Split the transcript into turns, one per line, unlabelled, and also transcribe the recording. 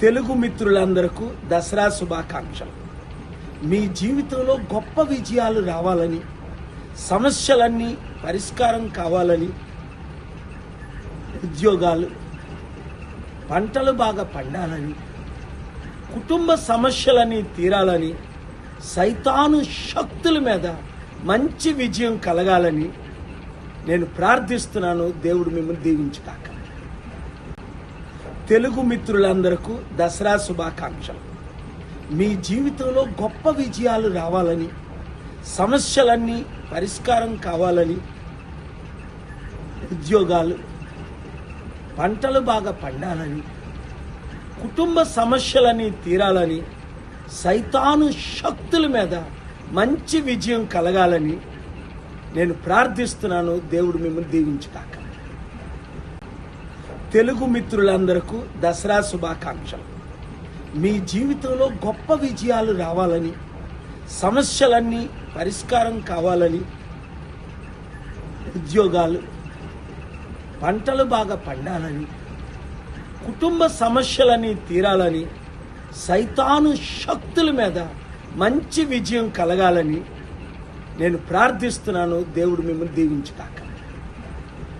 తెలుగు మిత్రులందరకు దసరా శుభాకాంక్షలు. మీ జీవితంలో గొప్ప విజయాలు రావాలని సమస్యలన్నీ పరిష్కారం కావాలని ఉద్యోగాలు పంటలు బాగా పండాలని కుటుంబ సమస్యలని తీరాలని సైతాను శక్తుల మీద మంచి విజయం కలగాలని నేను ప్రార్థిస్తున్నాను. దేవుడు మిమ్మల్ని దీవించుకాక తెలుగు మిత్రులందరకు దసరా శుభాకాంక్షలు. మీ జీవితంలో గొప్ప విజయాలు రావాలని సమస్యలన్నీ పరిష్కారం కావాలని ఉద్యోగాలు పంటలు బాగా పండాలని కుటుంబ సమస్యలన్నీ తీరాలని సైతాను శక్తుల మీద మంచి విజయం కలగాలని నేను ప్రార్థిస్తున్నాను. దేవుడు మిమ్మల్ని దీవించుకాక తెలుగు మిత్రులందరకు దసరా శుభాకాంక్షలు. మీ జీవితంలో గొప్ప విజయాలు రావాలని సమస్యలన్నీ పరిష్కారం కావాలని ఉద్యోగాలు పంటలు బాగా పండాలని కుటుంబ సమస్యలని తీరాలని సైతాను శక్తుల మీద మంచి విజయం కలగాలని నేను ప్రార్థిస్తున్నాను. దేవుడు మిమ్మల్ని దీవించుకాక